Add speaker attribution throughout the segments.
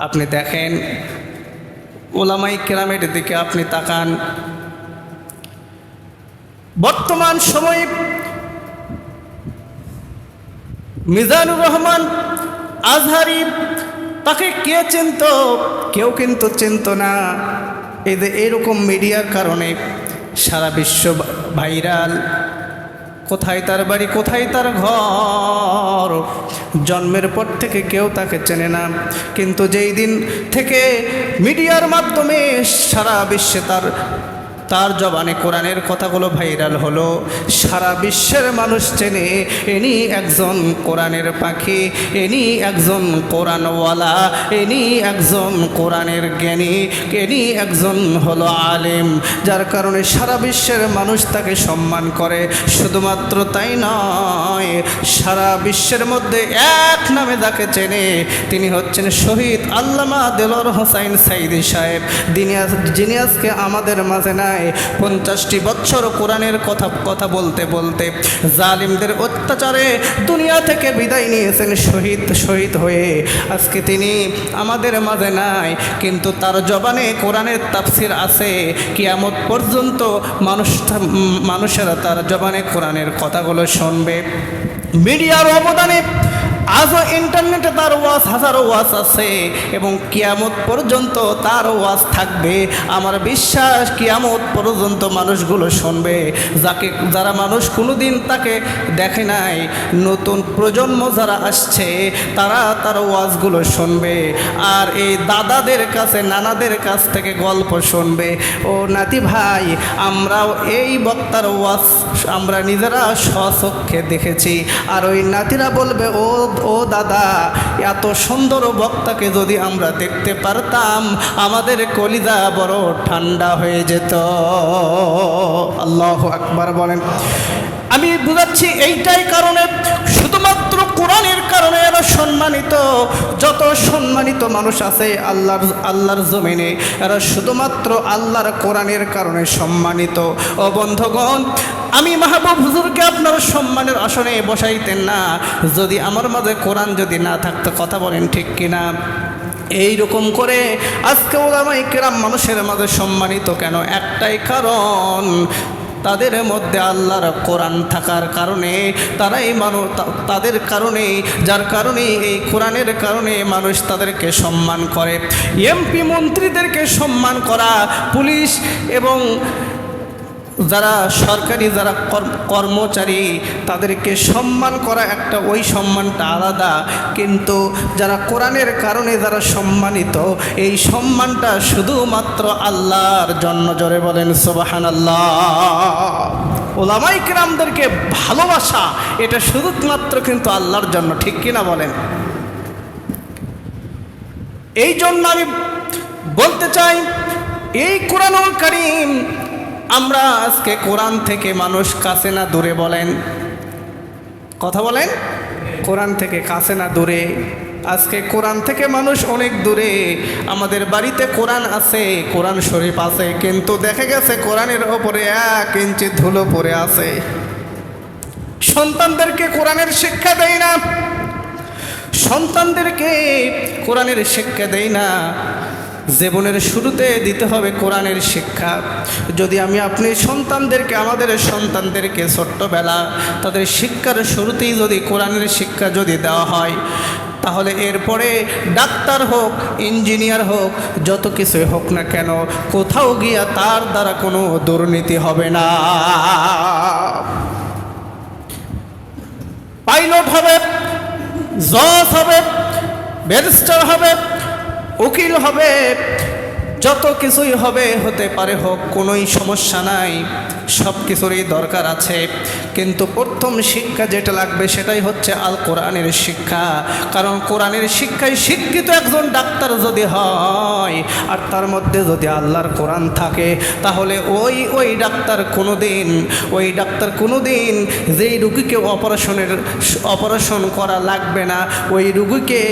Speaker 1: আপনি দেখেন ওলামাই কেরামের দিকে আপনি তাকান। বর্তমান সময়ে মিজানুর রহমান আজহারি তাকে কে চিনত? কেউ কিন্তু চিনত না। যে এরকম মিডিয়ার কারণে সারা বিশ্ব ভাইরাল। কোথায় তার বাড়ি, কোথায় তার ঘর? জন্মের পর থেকে কেউ তাকে চেনে না। কিন্তু যেই দিন থেকে মিডিয়ার মাধ্যমে সারা বিশ্বে তার তার জবানে কোরআনের কথাগুলো ভাইরাল হলো। সারা বিশ্বের মানুষ চেনে এনি একজন কোরআনের পাখি, এনি একজন কোরআনওয়ালা, এনি একজন কোরআনের জ্ঞানী, এনি একজন হলো আলেম। যার কারণে সারা বিশ্বের মানুষ তাকে সম্মান করে। শুধুমাত্র তাই নয়, সারা বিশ্বের মধ্যে এক নামে তাকে চেনে। তিনি হচ্ছেন শহীদ আল্লামা দেলর হোসাইন সাইদি সাহেব। যিনি আজ- যিনি আজকে আমাদের মাঝে নাই পঞ্চাশটি বছর কোরআনের কথা কথা বলতে বলতে জালিমদের অত্যাচারে দুনিয়া থেকে বিদায় নিয়েছেন শহীদ শহীদ হয়ে। আজকে তিনি আমাদের মাঝে নাই, কিন্তু তার জবানে কোরআনের তাফসির আছে। কিয়ামত পর্যন্ত মানুষ, মানুষেরা তার জবানে কোরআনের কথাগুলো শুনবে। মিডিয়ার অবদানে আজও ইন্টারনেটে তার ওয়াজ হাজারো ওয়াজ আছে এবং কিয়ামত পর্যন্ত তার ওয়াজ থাকবে। আমার বিশ্বাস কিয়ামত পর্যন্ত মানুষগুলো শুনবে। যাকে, যারা মানুষ কোনোদিন তাকে দেখে নাই, নতুন প্রজন্ম যারা আসছে, তারা তার ওয়াজগুলো শুনবে। আর এই দাদাদের কাছে, নানাদের কাছ থেকে গল্প শুনবে। ও নাতি ভাই, আমরাও এই বক্তার ওয়াজ আমরা নিজেরা স্বচক্ষে দেখেছি। আর ওই নাতিরা বলবে, ও ও দাদা, এত সুন্দর বক্তাকে যদি আমরা দেখতে পারতাম, আমাদের কলিজা বড় ঠান্ডা হয়ে যেত। আল্লাহ আকবার বলেন। আমি বুঝাচ্ছি, এইটাই কারণে, শুধুমাত্র কোরআনের কারণে এরা সম্মানিত। সম্মানিত মানুষ আছে আল্লাহর আল্লাহর জমিনে। এরা শুধুমাত্র আল্লাহর কোরআনের কারণে সম্মানিত। ও বন্ধগণ, আমি মাহবুব হুজুরকে আপনার সম্মানের আসনে বসাইতেন না। যদি আমার মাঝে কোরআন যদি না থাকতো, কথা বলেন ঠিক কিনা? এই রকম করে আজকে ওলামাই কেরাম মানুষের মাঝে সম্মানিত কেন? একটাই কারণ তাদের মধ্যে আল্লাহর কোরআন থাকার কারণে, তারাই মানুষ তাদের কারণে, যার কারণে, এই কোরআনের কারণে মানুষ তাদেরকে সম্মান করে। এমপি মন্ত্রীদেরকে সম্মান করা, পুলিশ এবং যারা সরকারি, যারা কর্ম- কর্মচারী, তাদেরকে সম্মান করা একটা ওই সম্মানটা আলাদা। কিন্তু যারা কোরআনের কারণে যারা সম্মানিত, এই সম্মানটা শুধুমাত্র আল্লাহর জন্য। জোরে বলেন সোবাহান আল্লাহ ওলামাই কিরামদেরকে ভালোবাসা, এটা শুধুমাত্র কিন্তু আল্লাহর জন্য, ঠিক কিনা বলেন? এই জন্য আমি বলতে চাই, এই কোরআনুল করিম আমরা আজকে কোরআন থেকে মানুষ কাছে না দূরে বলেন। কথা বলেন? কোরআন থেকে কাছে না দূরে। আজকে কোরআন থেকে মানুষ অনেক দূরে। আমাদের বাড়িতে কোরআন আছে, কোরআন শরীফ আছে, কিন্তু দেখে গেছে কোরআনের ওপরে এক ইঞ্চি ধুলো পড়ে আছে। সন্তানদেরকে কোরআনের শিক্ষা দেয় না। সন্তানদেরকে কোরআনের শিক্ষা দেয় না। জীবনের শুরুতে দিতে হবে কোরআনের শিক্ষা। যদি আমি আপনি সন্তানদেরকে, আমাদের সন্তানদেরকে ছোট্টবেলা তাদের শিক্ষার শুরুতেই যদি কোরআনের শিক্ষা যদি দেওয়া হয়, তাহলে এরপরে ডাক্তার হোক, ইঞ্জিনিয়ার হোক, যত কিছুই হোক না কেন, কোথাও গিয়া তার দ্বারা কোনো দুর্নীতি হবে না। পাইলট হবে, জজ হবে, ব্যারিস্টার হবে উকিল হবে যত কিছুই হবে হতে পারে হোক কোনোই সমস্যা নাই। সব কিছুরই দরকার আছে। কিন্তু প্রথম শিক্ষা যেটা লাগবে সেটাই হচ্ছে আল কোরআনের শিক্ষা। কারণ কোরআনের শিক্ষায় শিক্ষিত একজন ডাক্তার যদি হয়, আর তার মধ্যে যদি আল্লাহর কোরআন থাকে, তাহলে ওই ওই ডাক্তার কোনো দিন ওই ডাক্তার কোনো দিন যেই রুগীকে অপারেশনের, অপারেশন করা লাগবে না, ওই রুগীকে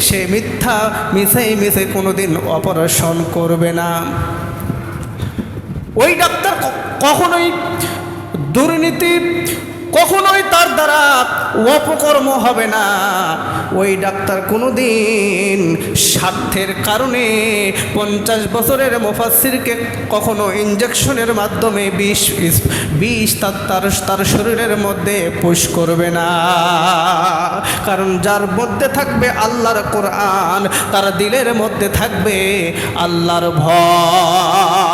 Speaker 1: সে মিথ্যা মিশাই মিশে কোনো দিন অপারেশন করবে না। ওই ডাক্তার কখনোই দুর্নীতি, কখনোই তার দ্বারা অপকর্ম হবে না। ওই ডাক্তার কোনোদিন স্বার্থের কারণে পঞ্চাশ বছরের মুফাসসিরকে কখনো ইঞ্জেকশনের মাধ্যমে বিষ বিষ তার তার তার শরীরের মধ্যে পুশ করবে না। কারণ যার মধ্যে থাকবে আল্লাহর কোরআন, তার দিলের মধ্যে থাকবে আল্লাহর ভয়।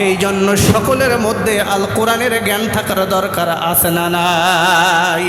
Speaker 1: এই জন্য সকলের মধ্যে আল কোরআনের জ্ঞান থাকার দরকার আছে না নাই?